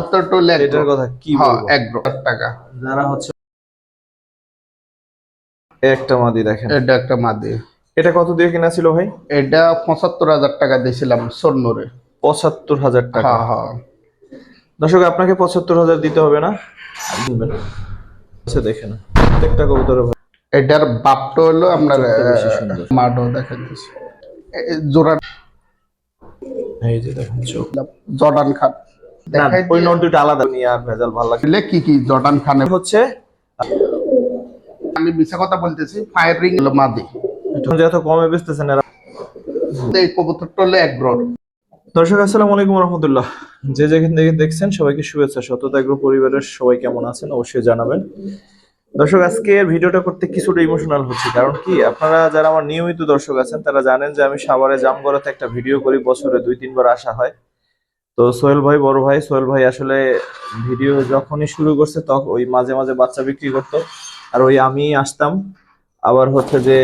সত্তর টলে এটার কথা কি হ্যাঁ এক টাকা। যারা হচ্ছে একটা মাদি দেখেন। এটা একটা মাদি। এটা কত দিয়ে কিনা ছিল ভাই? এটা পঁচাত্তর হাজার টাকা দিয়েছিলাম স্বর্ণরে। পঁচাত্তর হাজার টাকা। হ্যাঁ হ্যাঁ। দর্শক আপনাকে পঁচাত্তর হাজার দিতে হবে না? আচ্ছা দেখেন। প্রত্যেকটা কবুতরের এটার বাপটা হলো আপনার। মাঠও দেখা জোড়া এই যে দেখেন জর্ডান দেখাই ওই নোট দুটো আলাদা। নিয়ে আর ভেজাল ভালো লাগে কি কি জর্ডান খানে হচ্ছে আমি মিশা কথা বলতেছি ফায়ার রিং হলো মাদি। এটা যত কমে বেচতেছেন এরা এই কবুতরটা হলো এক গ্রহ দর্শক আসসালামু আলাইকুম রহমতুল্লাহ। যে যেখান থেকে দেখছেন সবাইকে শুভেচ্ছা সততা এগ্রো পরিবারের সবাই কেমন আছেন অবশ্যই জানাবেন। দর্শক আজকে ভিডিওটা করতে কিছুটা ইমোশনাল হচ্ছে কারণ কি আপনারা যারা আমার নিয়মিত দর্শক আছেন তারা জানেন যে আমি সাভারে জামগড়াতে একটা ভিডিও করি বছরে দুই তিনবার আসা হয়। তো সোহেল ভাই, বড় ভাই, সোহেল ভাই আসলে ভিডিও যখনই শুরু করছে তখন ওই মাঝে মাঝে বাচ্চা বিক্রি করতো। আর ওই আমি আসতাম। আবার হচ্ছে যে,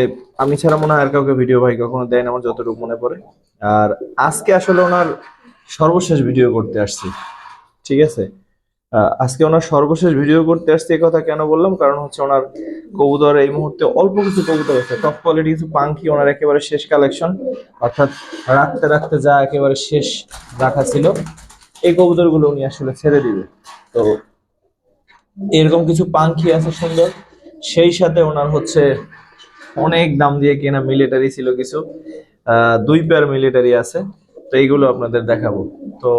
আমি ছাড়া মনে হয় আর কাউকে ভিডিও ভাই কখনো দেয় না, আমার যতটুকু মনে পড়ে। আর আজকে আসলে ওনার সর্বশেষ ভিডিও করতে আসছি। ঠিক আছে? আজকে ওনার সর্বশেষ ভিডিও করতে আসছি, এই কথা কেন বললাম? কারণ হচ্ছে ওনার কবুতর এই মুহূর্তে অল্প কিছু কবুতর আছে। টপ কোয়ালিটি কিছু পাঙ্কি ওনার একেবারে শেষ কালেকশন অর্থাৎ রাখতে রাখতে যা একেবারে শেষ রাখা ছিল, এই কবুতরগুলো উনি আসলে ছেড়ে দিবে। তো এরকম কিছু পাঙ্খি আছে সুন্দর। সেই সাথে ওনার হচ্ছে অনেক দাম দিয়ে কেনা মিলিটারি ছিল কিছু। দুই পেয়ার মিলিটারি আছে। তো এইগুলো আপনাদের দেখাবো। তো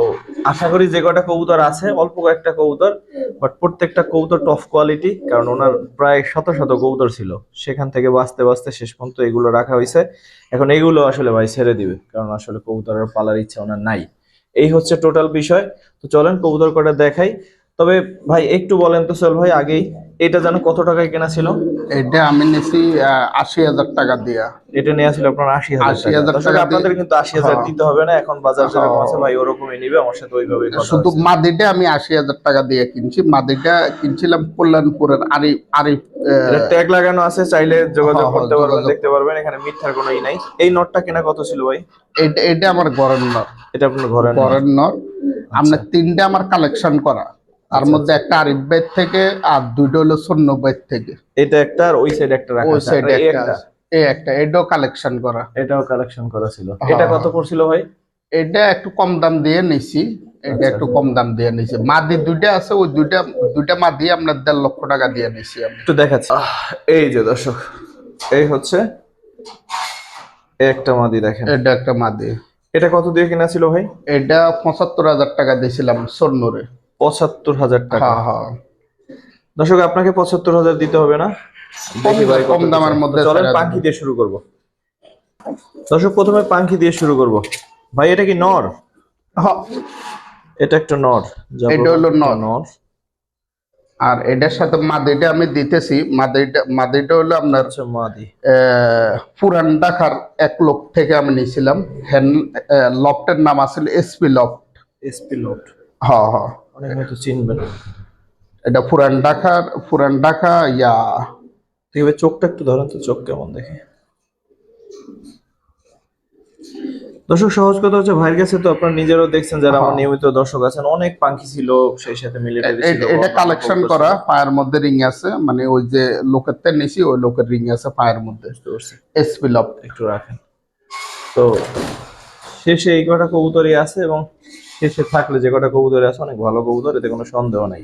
আশা করি যে কটা কবুতর আছে, অল্প কয়েকটা কবুতর বাট প্রত্যেকটা কবুতর টপ কোয়ালিটি কারণ ওনার প্রায় শত শত কবুতর ছিল। সেখান থেকে বাঁচতে বাঁচতে শেষ পর্যন্ত এগুলো রাখা হয়েছে। এখন এগুলো আসলে ভাই ছেড়ে দিবে, কারণ আসলে কবুতরের পালার ইচ্ছা ওনার নাই। এই হচ্ছে টোটাল বিষয়। তো চলেন কবুতর কটা দেখাই। তবে ভাই একটু বলেন তো, চল ভাই, আগেই। এটা যেন কত টাকায় কেনা ছিল? এটা আমি নিছি আশি হাজার টাকা দিয়া। এটা নেওয়া ছিল আপনার আশি হাজার 80,000 টাকা। আপনাদের কিন্তু আশি হাজার হ্যাঁ। দিতে হবে না এখন বাজার যেরকম আছে হ্যাঁ। ভাই ওরকমই নিবে আমার সাথে ওইভাবে শুধু মাদিটা আমি আশি হাজার টাকা দিয়ে কিনছি মাদিটা কিনছিলাম কল্যাণপুরের আরিফ আহ, ট্যাগ লাগানো আছে চাইলে যোগাযোগ হ্যাঁ, করতে পারবেন দেখতে পারবেন এখানে মিথ্যার কোনো ই নাই। এই নটটা কেনা কত ছিল ভাই? এটা এটা আমার ঘরের নর এটা আপনার ঘরে ঘরের নর আপনার তিনটা আমার কালেকশন করা। তার মধ্যে একটা আরিফ বাইর থেকে আর দুইটা হলো সৈন্য বাইর থেকে। এটা একটা আর ওই সাইড একটা রাখা ওই। সাইডে একটা এই একটা এটাও কালেকশন করা। এটাও কালেকশন করা ছিল। হ্যাঁ, এটা কত। পড়ছিল ভাই? এটা একটু কম দাম দিয়ে নিছি। এটা আচ্ছা, একটু কম দাম দিয়ে নিছি। মাদি দুইটা আছে ওই দুইটা দুইটা মাদি আপনার দেড় লক্ষ টাকা দিয়ে নিছি একটু দেখাচ্ছি। এই যে দর্শক এই হচ্ছে এই একটা মাদি দেখেন। এটা একটা মাদি। এটা কত দিয়ে কিনা ছিল ভাই? এটা পঁচাত্তর হাজার টাকা দিয়েছিলাম স্বর্ণরে পঁচাত্তর হাজার টাকা। হ্যাঁ হ্যাঁ। দর্শক আপনাকে পঁচাত্তর হাজার দিতে হবে না। দেখি ভাই কম দামের মধ্যে চলেন পাঙ্খি দিয়ে শুরু করব। দর্শক প্রথমে পাঙ্খি দিয়ে শুরু করব। ভাই এটা কি নর? হ্যাঁ, এটা একটা নর। এটা হলো নর। নর। আর এটার সাথে মাদিটা আমি দিতেছি। মাদিটা মাদিটা হলো আপনার আচ্ছা মাদি। পুরান ঢাকার এক লোক থেকে আমি নিয়েছিলাম। হ্যান্ড লফটের নাম আসছিল এসপি লফট এসপি লোড হ্যাঁ হ্যাঁ। অনেক হয়তো চিনবেন। এটা পুরান ঢাকার পুরান ঢাকা ইয়া। ঠিক চোখটা একটু ধরেন তো চোখ কেমন দেখে? দর্শক সহজ কথা হচ্ছে ভাইয়ের কাছে তো আপনারা নিজেরও দেখছেন যারা আমার হ্যাঁ। নিয়মিত দর্শক আছেন অনেক পাখি ছিল সেই সাথে মিলিটারি ছিল এটা কালেকশন করা পায়ের মধ্যে রিং আছে মানে ওই যে লোকের তে নিছি ওই লোকের রিং আছে পায়ের মধ্যে। এসপি লফট একটু রাখেন। তো শেষে এই কটা কবুতরই আছে এবং শেষে থাকলে যে কটা কবুতর আছে অনেক ভালো কবুতর এতে কোনো সন্দেহ নাই।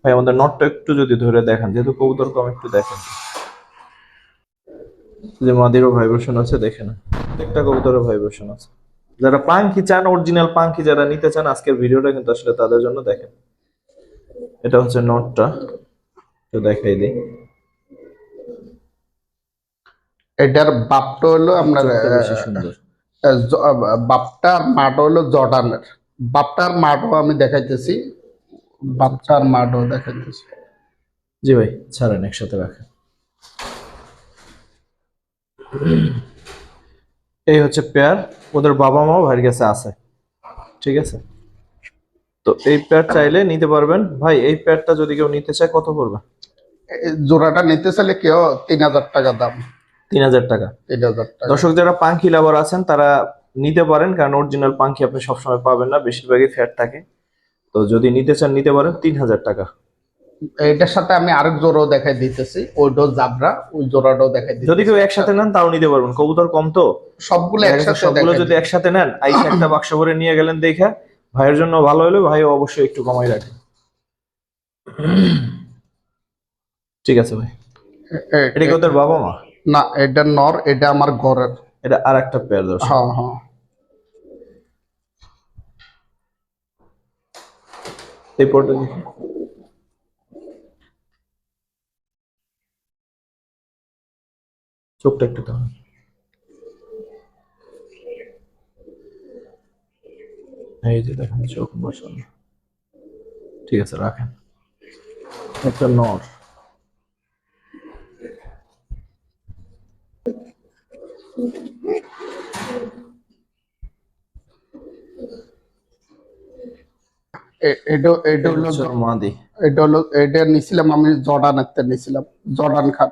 ভাই আমাদের নটটা একটু যদি ধরে দেখেন যেহেতু কবুতর কম একটু দেখেন যে মাদিরও ভাইব্রেশন আছে দেখেন। একটা কবুতরের ভাইব্রেশন আছে। যারা পাঙ্কি চান অরিজিনাল পাঙ্কি যারা নিতে চান আজকের ভিডিওটা কিন্তু আসলে তাদের জন্য দেখেন। এটা হচ্ছে নটটা। তো দেখাই দিই। এটার বাপটা হলো আপনার বেশি সুন্দর। বাপটার মাটা হলো জর্ডানের। বাপটার মাটাও আমি দেখাইতেছি। বাপটার মাটাও দেখাইতেছি। জি ভাই ছাড়েন একসাথে রাখেন। এই হচ্ছে পেয়ার ওদের বাবা মাও ভাইয়ের কাছে আছে। ঠিক আছে? তো এই পেয়ার চাইলে নিতে পারবেন। ভাই এই পেয়ারটা যদি কেউ নিতে চায় কত পড়বে? জোড়াটা নিতে চাইলে কেউ তিন হাজার টাকা দাম। তিন হাজার টাকা। তিন হাজার টাকা। দর্শক যারা পাঙ্কি লাভার আছেন তারা নিতে পারেন কারণ অরিজিনাল পাঙ্কি আপনি সবসময় পাবেন না বেশিরভাগই ফ্যাট থাকে। তো যদি নিতে চান নিতে পারেন তিন হাজার টাকা। এটার সাথে আমি আরেক জোড়াও দেখাই দিতেছি ওইটাও জাবরা ওই জোড়াটাও দেখাই দিতেছি। যদি কেউ একসাথে নেন তাও নিতে পারবেন। কবুতর কম তো। সবগুলো একসাথে সবগুলো যদি একসাথে নেন আইসা একটা বাক্স ভরে নিয়ে গেলেন দেখে ভাইয়ের জন্য ভালো হলো ভাই অবশ্যই একটু কমাই রাখেন ঠিক আছে ভাই। এটা কি ওদের বাবা মা? না এটা নর এটা আমার ঘরের। এটা আর একটা পেয়ার দর্শক। হ্যাঁ হ্যাঁ। এই পরটা চোখটা একটু টান। এই যে দেখেন চোখ বসানো। ঠিক আছে রাখেন। একটা নর। এটা এটা হলো হচ্ছে এটা হলো এটা নিছিলাম আমি জর্ডানের তে নিছিলাম জর্ডান খান।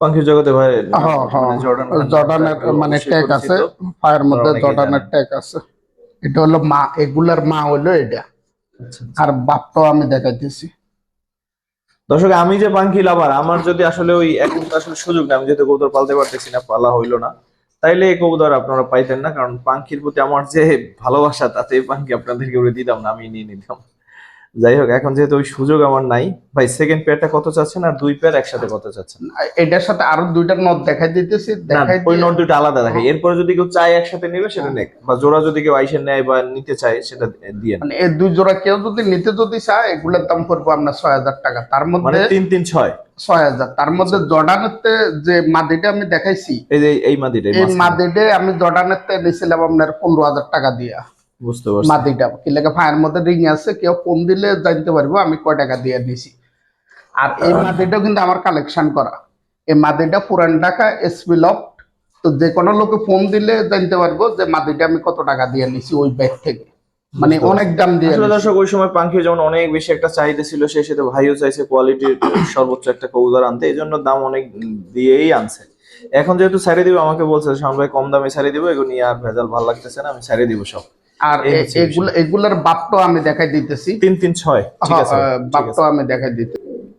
পাখির জগতে ভাই হ্যাঁ হ্যাঁ মানে জর্ডান জর্ডানের মানে ট্যাগ আছে পায়ের মধ্যে জর্ডানের ট্যাগ আছে। এটা হলো মা এগুলার মা হলো এটা আচ্ছা, আর বাপটাও আমি দেখাইতেছি। দর্শক, আমি যে পাঙ্কি লাভার আমার যদি আসলে ওই এক আসলে সুযোগ না আমি যেহেতু কবুতর পালতে পারতেছি না, পালা হইল না, তাইলে এই কবুতর আপনারা পাইতেন না, কারণ পাঙ্কির প্রতি আমার যে ভালোবাসা, তাতে পাঙ্কি আপনাদেরকে দিতাম না, আমি নিয়ে নিতাম। যাই হোক এখন যেহেতু ওই সুযোগ আমার নাই ভাই সেকেন্ড পেয়ারটা কত চাচ্ছেন আর দুই পেয়ার একসাথে কত চাচ্ছেন? এটার সাথে আরও দুইটা নদ দেখাই দিতেছি দেখাই ওই নোট দুটো আলাদা দেখে এরপরে যদি কেউ চায় একসাথে নেবে সেটা নেক। বা জোড়া যদি কেউ আইসে নেয় বা নিতে চায় সেটা দিয়ে। মানে এই দুই জোড়া কেউ যদি নিতে যদি চায় এগুলোর দাম পড়ব আপনার ছয় হাজার টাকা। তার মানে মধ্যে তিন তিন ছয়? ছয় হাজার। তার মধ্যে জর্ডানের তে যে মাদিটা আমি দেখাইছি এই যে এই মাদিটা এই মাদিটা আমি জর্ডানের তে নিয়েছিলাম আপনার পনেরো হাজার টাকা দিয়া। বুঝতে পারছি। মাদিটা কি লেগে ফায়ার মধ্যে রিং আছে কেউ ফোন দিলে জানতে পারব আমি কয় টাকা দিয়ে নিছি আর এই মাদিটাও কিন্তু আমার কালেকশন করা। এই মাদিটা পুরান ঢাকা এসপি লফট তো যে কোনো লোকে ফোন দিলে জানতে পারব যে মাদিটা আমি কত টাকা দিয়ে নিছি ওই ব্যাগ থেকে। মানে অনেক দাম দিয়ে আসলে দর্শক ওই সময় পাঙ্খির যেমন অনেক বেশি একটা চাহিদা ছিল সেই সাথে ভাইও চাইছে কোয়ালিটির সর্বোচ্চ একটা কবুতর আনতে এই জন্য দাম অনেক দিয়েই আনছে। এখন যেহেতু ছাড়ে দিব আমাকে বলছে ভাই কম দামে ছাড়ে দিব এগুলো নিয়ে আর ভেজাল ভালো লাগতেছে না আমি ছাড়ে দিব সব। আর এগুলো এগুলার বাপটাও আমি দেখাই দিতেছি। তিন তিন ছয়। হ্যাঁ। বাপটাও আমি দেখাই দিতে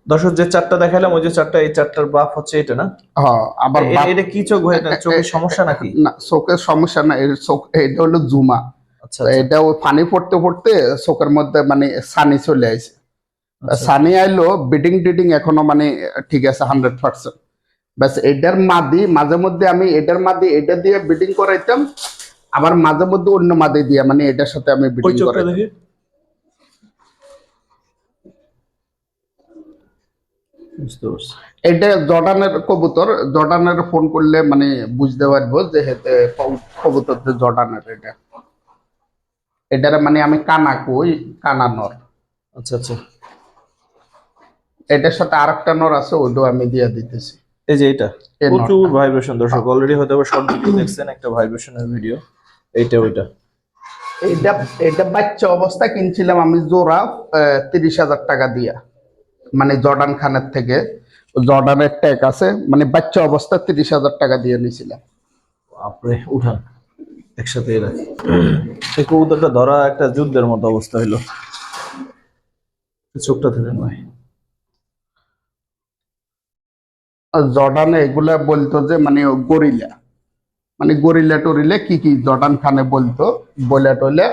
দর্শক যে চারটা দেখালাম ওই যে চারটা এই চারটার বাপ হচ্ছে এটা না? হ্যাঁ আবার এটা কি চোখ এটা চোখের সমস্যা নাকি? না চোখের সমস্যা না এর চোখ এটা হলো জুমা। আচ্ছা তো এটা ওই পানি পড়তে পড়তে চোখের মধ্যে মানে সানি চলে আসে। আচ্ছা। সানি আইলো বিটিং টিটিং এখনও মানে ঠিক আছে হান্ড্রেড পার্সেন্ট ব্যাস এটার মাদি মাঝে মধ্যে আমি এটার মাদি এটা দিয়ে বিটিং করাইতাম আবার মাঝে মধ্যে অন্য মাদি দিয়া মানে এটার সাথে আমি বিটিং এটা জর্ডানের কবুতর জর্ডানের ফোন করলে মানে বুঝতে পারব যে কবুতর যে জর্ডানের এটা। এটার মানে আমি কানা কই কানা নর। আচ্ছা আচ্ছা। এটার সাথে আরেকটা নর আছে ওইটাও আমি দিয়ে দিতেছি। এই যে এটা প্রচুর ভাইব্রেশন দর্শক। অলরেডি হয়তো শর্ট ভিডিও দেখছেন একটা ভাইব্রেশনের ভিডিও এইটা ওইটা। এইটা এটা বাচ্চা অবস্থা কিনছিলাম আমি জোড়া তিরিশ হাজার টাকা দিয়া। মানে জর্ডান খানের থেকে। জর্ডানের ট্যাগ আছে মানে বাচ্চা অবস্থা তিরিশ হাজার টাকা দিয়ে নিয়েছিলাম। আপরে উঠান। একসাথে এরা। এই কবুতরটা ধরা একটা যুদ্ধের মতো অবস্থা হইল। চোখটা ভাই আর জর্ডানে এগুলা বলতো যে মানে গরিলা। মানে গরিলা টরিলে কি কি জটান খানে বলতো? বলে টলে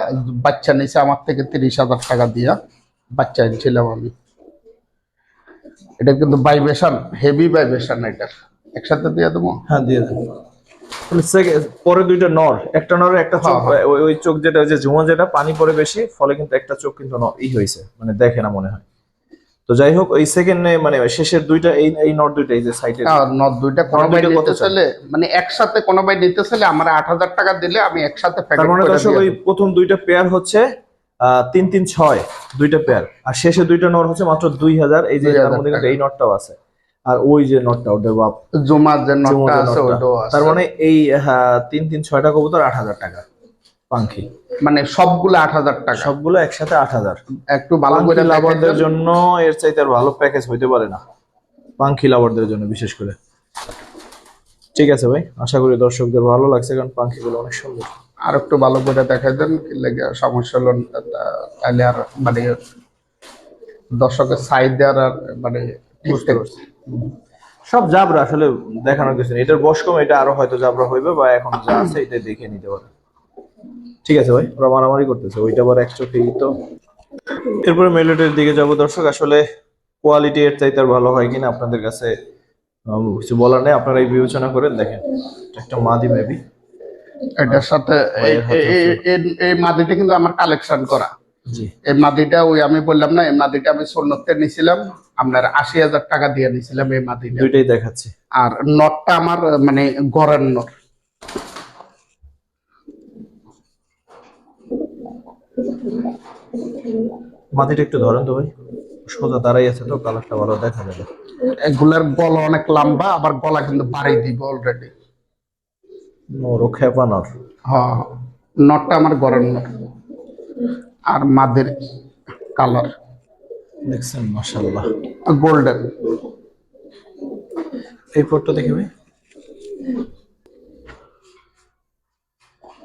বাচ্চা নিছে আমার থেকে তিরিশ হাজার টাকা দিয়া বাচ্চা এনেছিলাম আমি। এটা কিন্তু ভাইব্রেশন হেভি ভাইব্রেশন এটা। একসাথে দিয়ে দেবো? হ্যাঁ দিয়ে মানে পরে দুইটা নর একটা নরের একটা চোখ। হ্যাঁ, ওই চোখ যেটা ওই যে ঝুমা যেটা পানি পরে বেশি ফলে কিন্তু একটা চোখ কিন্তু ই হয়েছে মানে দেখে না মনে হয়। তো যাই হোক ওই সেকেন্ড মানে শেষের দুইটা এই এই নর দুইটা এই যে সাইডে আর নদ দুইটা কোনো কত নিতে? চাইলে মানে একসাথে কোনো ভাই নিতে চাইলে আমার আট হাজার টাকা দিলে আমি একসাথে প্যাকেট মানে করে দর্শক ওই প্রথম দুইটা পেয়ার হচ্ছে তিন তিন ছয় দুইটা পেয়ার আর শেষে দুইটা নট হচ্ছে মাত্র দুই হাজার এই যে 2000 তার মধ্যে কিন্তু এই নটটাও আছে। আর ওই যে নটটা ওটা বাপ জুমার যে নটটা আছে ওটাও আছে। তার মানে এই হ্যাঁ, তিন তিন ছয়টা কবুতর আট হাজার টাকা পাঙ্খি। মানে সবগুলো আট হাজার টাকা। সবগুলো একসাথে আট হাজার। একটু ভালো করে লাভারদের জন্য এর চাইতে আর ভালো প্যাকেজ হইতে পারে না। পাঙ্খি লাভারদের জন্য বিশেষ করে। ঠিক আছে ভাই আশা করি দর্শকদের ভালো লাগছে কারণ পাঙ্খিগুলো অনেক সুন্দর। আর একটু ভালো করে দেখাই দেন সমস্যা হলো তাহলে আর মানে দর্শকের সাইড দেওয়ার আর মানে বুঝতে পারছি। সব জাবরা আসলে দেখানোর কিছু নেই। এটার বয়স কম এটা আরও হয়তো জাবরা হইবে বা এখন যা আছে এটা দেখে নিতে পারে। ঠিক আছে ভাই ওরা মারামারি করতেছে ওইটা আবার এক চোখেই তো। এরপরে মেলেটের দিকে যাব। দর্শক আসলে কোয়ালিটি এর চাইতে আর ভালো হয় কিনা আপনাদের কাছে কিছু বলার নেই। আপনারা এই বিবেচনা করেন দেখেন একটা মাদি মেবি এটার সাথে এই- মাদিটা কিন্তু আমার কালেকশন করা। এই মাদিটা ওই আমি বললাম না এই মাদিটা আমি সন্ন্যতে নিছিলাম আপনার আশি হাজার টাকা দিয়ে নিছিলাম এই মাদিটা। দুইটাই দেখাচ্ছি। আর নটটা আমার মানে গড়ের নট। মাটিটা একটু ধরেন তো ভাই। সোজা দাঁড়াই আছে তো কালারটা ভালো দেখা যাবে। এগুলার গলা অনেক লম্বা আবার গলা কিন্তু বাড়াই দিব অলরেডি ওরও খেপানোর হ্যাঁ নটটা আমার গড়ের নট আর মাদের কালার। দেখছেন মাশাল্লাহ গোল্ডেন। এই পটটা দেখি ভাই।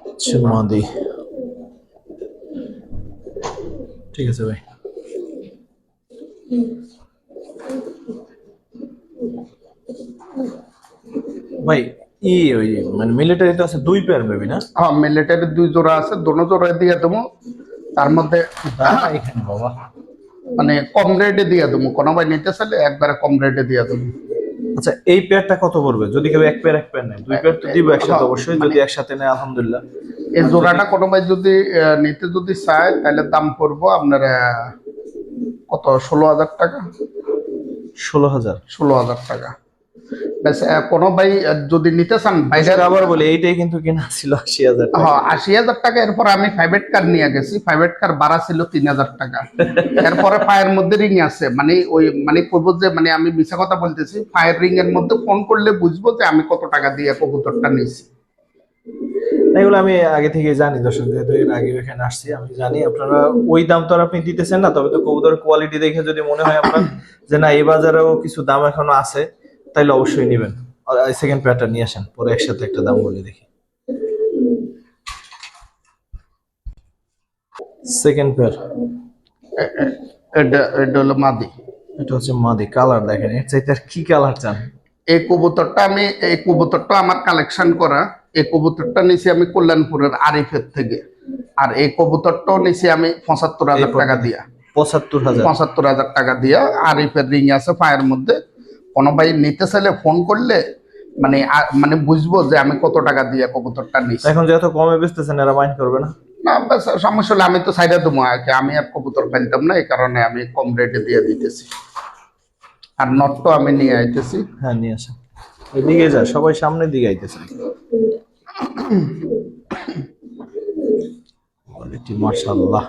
আচ্ছা, মাদি। ঠিক আছে ভাই। ভাই ই ওই মানে মিলিটারিতে আছে দুই পেয়ার মেবি না? হ্যাঁ মিলিটারি দুই জোড়া আছে দোনো জোড়া দিয়ে দেবো। তার মধ্যে এখানে বাবা। মানে কম রেটে দিয়ে দেবো। কোনো ভাই নিতে চাইলে একবারে কম রেটে দিয়ে দেবো। আচ্ছা এই পেয়ারটা কত পড়বে? যদি কেউ এক পেয়ার এক পেয়ার নেয় দুই পেয়ার তো দিব একসাথে অবশ্যই যদি একসাথে নেয় আলহামদুলিল্লাহ। এই জোড়াটা কোনো ভাই যদি নিতে যদি চায় তাহলে দাম পড়ব আপনার কত? ষোলো হাজার টাকা? ষোলো হাজার। ষোলো হাজার টাকা। কোনো ভাই যদি নিতে চান বাইরে আবার বলি এইটাই কিন্তু কিনা ছিল আশি হাজার হ্যাঁ আশি হাজার টাকা এরপর আমি প্রাইভেট কার নিয়ে গেছি। প্রাইভেট কার ভাড়া ছিল তিন হাজার টাকা। এরপরে পায়ের মধ্যে রিং আছে। মানে ওই মানে করব যে মানে আমি মিশা কথা বলতেছি ফায়ার রিং এর মধ্যে ফোন করলে বুঝব যে আমি কত টাকা দিয়ে কবুতরটা নিয়েছি। এগুলো আমি আগে থেকে জানি দর্শক যেহেতু এর আগে এখানে আসছি আমি জানি। আপনারা ওই দাম তো আর আপনি দিতেছেন না তবে তো কবুতরের কোয়ালিটি দেখে যদি মনে হয় আপনার যে না এই বাজারেও কিছু দাম এখনও আছে তাইলে অবশ্যই নেবেন। সেকেন্ড পেয়ারটা নিয়ে আসেন পরে একসাথে একটা দাম বলে দেখি। সেকেন্ড পেয়ার এটা এটা হলো মাদি। এটা হচ্ছে মাদি কালার দেখেন এর চাইতে আর কি কালার চান? এই কবুতরটা আমি এই কবুতরটা আমার কালেকশন করা। এই কবুতরটা নিছি আমি কল্যাণপুরের আরিফের থেকে। আর এই কবুতরটাও নিছি আমি পঁচাত্তর হাজার টাকা দিয়া। পঁচাত্তর হাজার। পঁচাত্তর হাজার টাকা দিয়া আরিফের রিং আছে পায়ের মধ্যে। কোনো ভাই নিতে চাইলে ফোন করলে মানে মানে বুঝব যে আমি কত টাকা দিয়ে কবুতরটা নিছি। এখন যেহেতু কমে বেচতেছেন এরা মাইন্ড করবে না? না সমস্যা হলে আমি তো সাইডে দেবো আগে। আমি আর কবুতর ফেলতাম না এই কারণে আমি কম রেটে দিয়ে দিতেছি। আর নটটাও আমি নিয়ে আইতেছি। হ্যাঁ নিয়ে আসেন। এদিকে যা সবাই সামনের দিকে আইতেছে। কোয়ালিটি মাশাআল্লাহ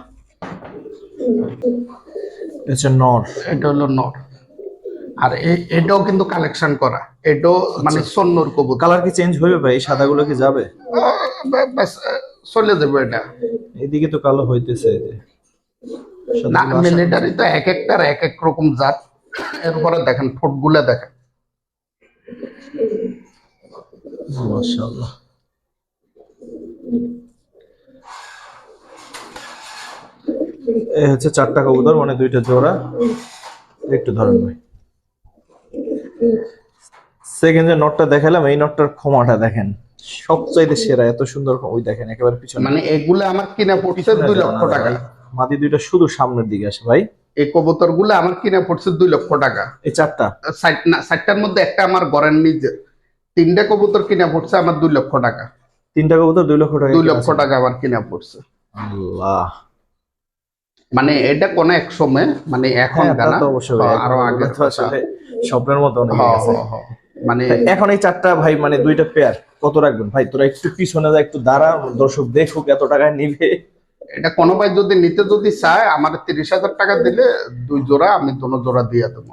এটা নর এটা হলো নট আর এটাও কিন্তু কালেকশন করা। এটাও মানে সন্ন্যর কবুতর। কালার কি চেঞ্জ হইবে ভাই? সাদাগুলো কি যাবে? চলে যাবে এটা। এদিকে তো কালো হইতেছে। না মিলিটারি তো এক একটার এক এক রকম জাত। এরপরে দেখেন ঠোঁটগুলা দেখেন। মাশাআল্লাহ। হচ্ছে চারটা কবুতর মানে দুইটা জোড়া। একটু ধরেন ভাই। সেকেন্ড যে নটটা দেখালাম এই নটটার ক্ষমাটা দেখেন। সবচাইতে সেরা এত সুন্দর ওই দেখেন একেবারে পিছনে। মানে এগুলো আমার কিনা পড়ছে দুই লক্ষ টাকা। মাদি দুইটা শুধু সামনের দিকে আসে ভাই। এই কবুতরগুলো আমার কিনা পড়ছে দুই লক্ষ টাকা। এই চারটা? না ষাটটার মধ্যে একটা আমার ঘরের নিজের তিনটা কবুতর কিনা পড়ছে আমার দুই লক্ষ টাকা। তিনটা কবুতর দুই লক্ষ টাকা দুই লক্ষ টাকা আমার কিনা পড়ছে। আল্লাহ। মানে এটা কোন এক সময় মানে এখন হ্যাঁ। আরও আগে স্বপ্নের মতো অনেক হ্যাঁ। হ্যাঁ। মানে এখন এই চারটা ভাই মানে দুইটা পেয়ার কত রাখবেন ভাই তোরা একটু পিছনে যা একটু দাঁড়া দর্শক দেখুক এত টাকা নিবে এটা কোনো ভাই যদি নিতে যদি চায় আমার তিরিশ হাজার টাকা দিলে দুই জোড়া আমি দোনো জোড়া দিয়ে দেবো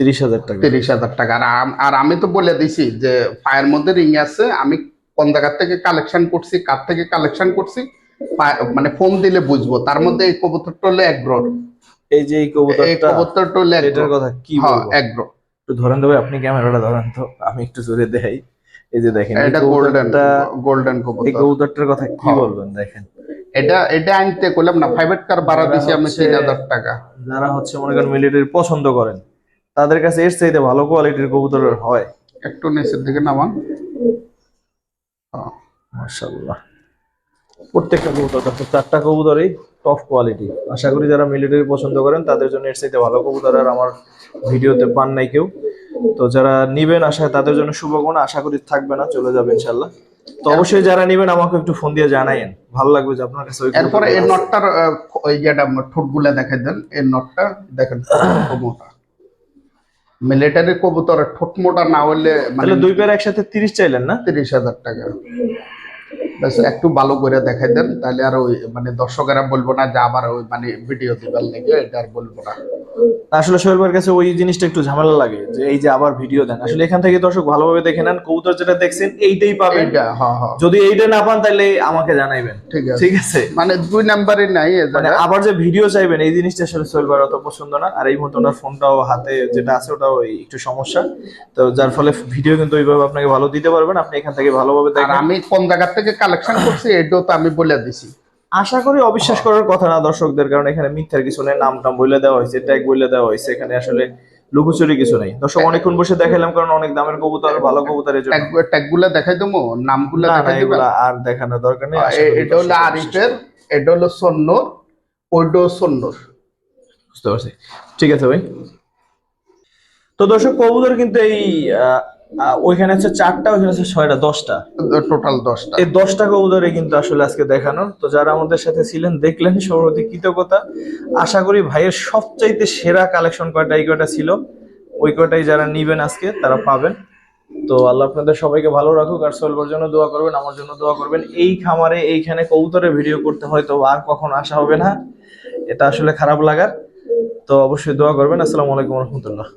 তিরিশ হাজার টাকা তিরিশ হাজার টাকা আর আর আমি তো বলে দিছি যে পায়ের মধ্যে রিং আছে আমি কোন জায়গার থেকে কালেকশন করছি কার থেকে কালেকশন করছি মানে ফোন দিলে বুঝব। তার মধ্যে এই কবুতরটা হলো এগ্রোর এই যে এই এই কবুতরটা কবুতরটা হলো এটার এগ্রো কথা কি হ্যাঁ বলব? এগ্রো একটু ধরেন দেবে আপনি ক্যামেরাটা ধরেন তো আমি একটু জোরে দেখাই। এই যে দেখেন এটা গোল্ডেন কবুতরটা গোল্ডেন এই কবুতর। কবুতরটার কথা কি হ্যাঁ। বলবেন দেখেন? এটা এটা আনতে করলাম না প্রাইভেট কার ভাড়া দিছি আমি হচ্ছে- তিন হাজার টাকা। যারা হচ্ছে মনে করেন মিলিটারি পছন্দ করেন তাদের কাছে এর চাইতে ভালো কোয়ালিটির কবুতর হয়। একটু নিচের দিকে নামান। হ্যাঁ। মাশাআল্লাহ। প্রত্যেকটা কবুতর তারপর চারটা কবুতরই টপ কোয়ালিটি আশা করি যারা মিলিটারি পছন্দ করেন তাদের জন্য এর চাইতে ভালো কবুতর আর আমার ভিডিওতে পান নাই কেউ। তো যারা নিবেন আশা তাদের জন্য শুভকামনা আশা করি থাকবে না চলে যাবে ইনশাল্লাহ তো অবশ্যই যারা নিবেন আমাকে একটু ফোন দিয়ে জানাইন ভালো লাগবে যে আপনার কাছে এরপরে এই নটটার আহ, ওই যেটা ঠোঁটগুলা দেখাই দেন এই নটটা দেখেন মোটা। মিলিটারি কবুতরের ঠোঁট মোটা না হলে মানে দুই পেয়ার একসাথে তিরিশ চাইলেন না? তিরিশ হাজার টাকা। একটু ভালো করে দেখাই দেন তাহলে আর ওই মানে দর্শকেরা বলব না যে আবার ওই মানে ভিডিও দিবার লেগে এটা আর বলব না। আসলে সোহেল ভাইয়ের কাছে ওই জিনিসটা একটু ঝামেলা লাগে যে এই যে আবার ভিডিও দেন। আসলে এখান থেকে দর্শক ভালোভাবে দেখে নেন কবুতর যেটা দেখছেন এইটাই পাবেন। হ্যাঁ হ্যাঁ। যদি এইটা না পান তাহলে আমাকে জানাইবেন। ঠিক আছে। ঠিক আছে? মানে দুই নাম্বারই নাই মানে আবার যে ভিডিও চাইবেন এই জিনিসটা আসলে সোহেল ভাইয়ের অত পছন্দ না। আর এই মুহূর্তে ওনার ফোনটাও হাতে যেটা আছে ওটাও একটু সমস্যা। তো যার ফলে ভিডিও কিন্তু ওইভাবে আপনাকে ভালো দিতে পারবেন। আপনি এখান থেকে ভালোভাবে আর দেখেন আমি কোন জায়গা থেকে কালেকশন করছি এটাও তো আমি বলে দিছি। আশা করি অবিশ্বাস করার কথা না দর্শকদের কারণ এখানে মিথ্যার কিছু নেই নাম টাম বলে দেওয়া হয়েছে ট্যাগ বলে দেওয়া হয়েছে এখানে আসলে লুকোচুরি কিছু নেই। দর্শক অনেকক্ষণ বসে দেখালাম কারণ অনেক দামের কবুতর ভালো কবুতরের জন্য। ট্যাগগুলা দেখাই দেবো নামগুলা দেখাই এগুলা আর দেখানোর দরকার নেই এটা হলো আরিফের এটা হলো সন্নুর ওইটাও সন্নুর বুঝতে পারছি। ঠিক আছে ভাই। তো দর্শক কবুতর কিন্তু এই ওইখানে আছে চারটা ওইখানে আছে ছয়টা দশটা। টোটাল দশটা। এই দশটা কবুতরে কিন্তু আসলে আজকে দেখানোর। তো যারা আমাদের সাথে ছিলেন দেখলেন সর্বতি কৃতজ্ঞতা। আশা করি ভাইয়ের সবচাইতে সেরা কালেকশন কয়টা এই কয়টা ছিল ওই কয়টাই যারা নিবেন আজকে তারা পাবেন। তো আল্লাহ আপনাদের সবাইকে ভালো রাখুক আর সোলবার জন্য দোয়া করবেন আমার জন্য দোয়া করবেন। এই খামারে এইখানে কবুতরের ভিডিও করতে হয়তো আর কখন আসা হবে না। এটা আসলে খারাপ লাগার। তো অবশ্যই দোয়া করবেন। আসসালামু আলাইকুম রহমতুল্লাহ।